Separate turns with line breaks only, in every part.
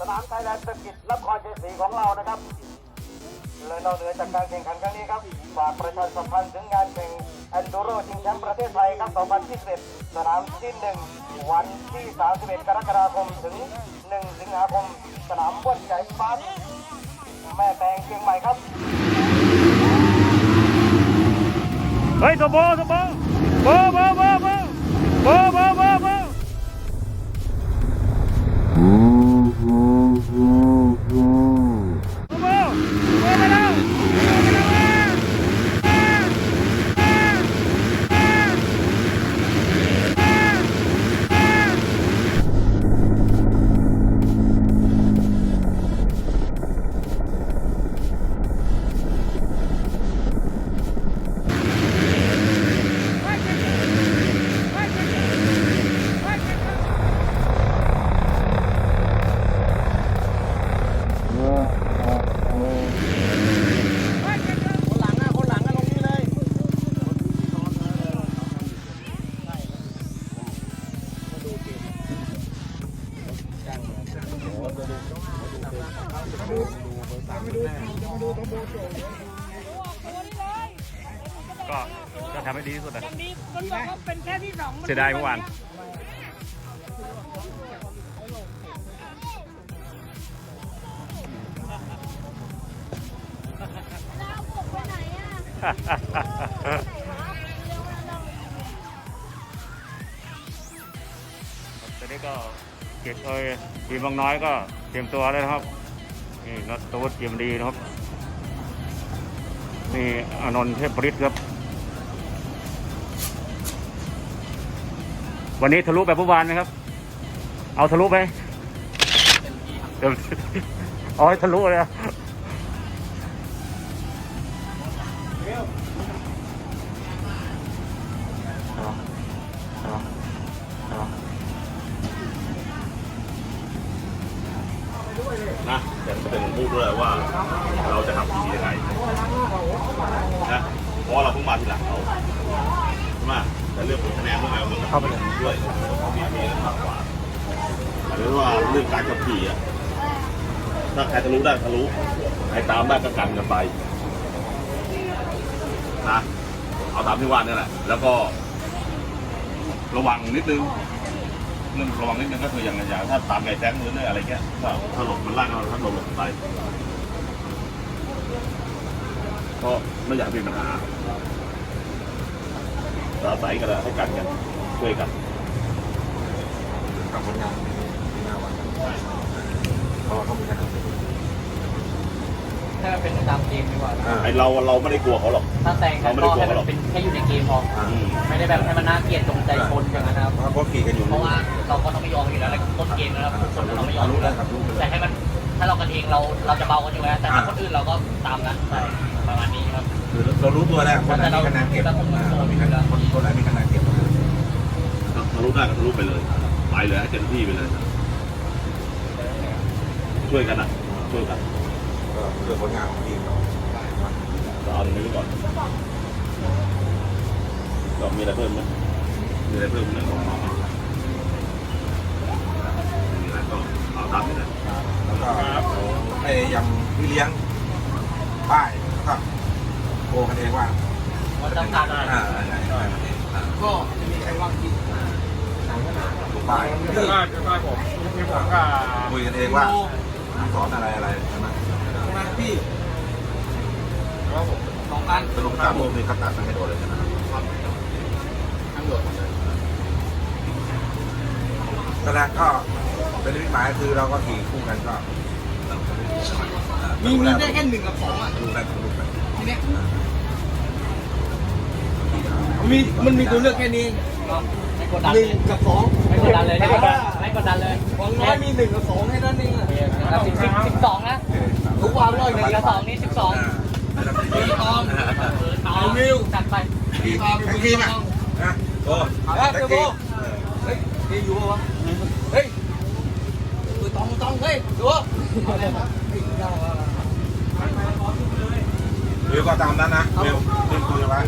สนามไทยแลนด์สกิจนครเชียงศรีของเรานะครับ เลยเราเหนือจากการแข่งขันครั้งนี้ครับฝากประชาสัมพันธ์ถึงงานแข่งแอนดูโรชิงแชมป์ประเทศไทยครับ 2021 สนามที่ 1 วันที่ 31 กรกฎาคมถึง 1 สิงหาคม สนามว้วนใจฟ้าแม่แตงเชียงใหม่ครับ
เฮ้ยตัโบตับโบโบโบโบโบ ก็ก็ทำให้ดีที่สุดอะ
อย่งนี้นบอกว่าเป็นแค่ที่สอง
เสียดายเมื่อวานตอนนี้ก็เก็บเลยทีมบางน้อยก็เตรียมตัวแล้ครับ นี่น็อตูดเตรียมดีนะครับ นี่อานนท์เทพปริศครับ วันนี้ทะลุแบบเมื่อวานไหมครับ เอาทะลุไปเดี๋ยวเอาให้ทะลุเลย
นะแต่ก็เป็นพูดด้วยว่า เราจะทำทียังไงนะเพราะเราเพิ่งมาทีหลังเขาใช่ไหมแต่เรื่องผลคะแนนเรื่องอะไรมันก็เข้าไปด้วยเขามีมีมากกว่าหรือว่าเรื่องการขับขี่อะถ้าใครทะลุได้ทะลุใครตามได้ก็กันกันไปนะเอาตามที่ว่านี่แหละแล้วก็ระวังนิดนึง รื่องระวังนิดนึงก็คืออย่างอย่างถ้าตามไก่แจ้งหรืออะไรเงี้ยถ้าถ้าหลบมันล่างเราถ้าหลบหลบไปก็ไม่อยากมีปัญหาอาศัยกันแล้วให้กันกันช่วยกัน
กับผลงานที่หน้าวันเพราะว่าเขามีคะแน
ถ้าเป็นตามเกมดีกว่า
ไอเราเราไม่ได้กลัวเขาหรอก
ถ้าแซงกันก็ให้มันเป็นแค่อยู่ในเกมพอไม่ได้แบบให้มันน่าเกลียดจงใจชนอย่างนั้นนะครับ
เพราะเขาขี่กันอยู่
เพราะว่า เรากันเองเราเราจะเบากันอยู่แล้วแต่ถ้าคนอื่นเราก็ตามนั้นใช่ประมาณนี้ครับ
คือเรารู้ตัวแล้วคนไหนมีคะแนนเก็บอ่าเรามีคะแนนคนคนไหนมีคะแนนเก็บ
ทะลุได้ก็ทะลุไปเลยไปเลยให้เต็มที่ไปเลย ช่วยกันนะช่วยกัน
ก็เพื่อผลงานของทีมเรา
เราเอาตรงนี้ไว้ก่อนเรามีอะไรเพิ่มไหมมีอะไรเพิ่มไหมของน้อง
โกกันเองว่า
มันจำกัด
อ่าอะไรอะไร
ก็จะมีใครว่างที่
ถูกป้าย
คือว่าคือว่าผมคือผมก็
คุยกันเองว่าสอนอะไรอะไรใช่ไหม
พี่
ว่าผม
สองกัน
สรุปตามรูปนี้เขาตัดมันไม่โดนเลยใช่ไหม
ทั้งหมด
ตอนแรกก็เป็นนิมิตหมายคือเราก็ขี่คู่กันก็
มีมีได้แค่หนึ่งกับสองอะ
ดูได้ดูไป
ทีเนี้ย
มีมันมีตัวเลือกแค่นี้
ก็ไม่กดดัน
ห
เล
นึ่
ย
งกับสอง
ไม่กดดันเลยไม่กดดันไม่กดดันเลย
ของน้อยมีหนึ่งกับสองแค่นั้นเองอะ
แล้วสิบสิบสิบสองนะ
รู้ความร้อย
ห
ห
นึ่
นึ่
ง
ง
กับสองนี่สิบสอง
ตีตอม
เอามิวจัดไป
ตีตอมทั้งทีมอะนะโอ้
เอาเจ้าโบเฮ้ยนี่อยู่ปะวะเฮ้ยมือตองมือตองเฮ้ยดู
วิวก็ตามนั้นนะวิวรีบคุยไว้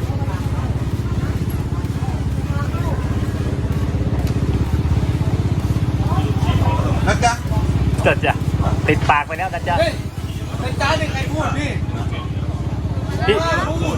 นะจ๊ะ
จัดจ้ะ
ติดปากไปแล้วนะจ๊ะ
เฮ้ยเป็นจ้าเนี่ยใครพูดพี่
พี่
เออ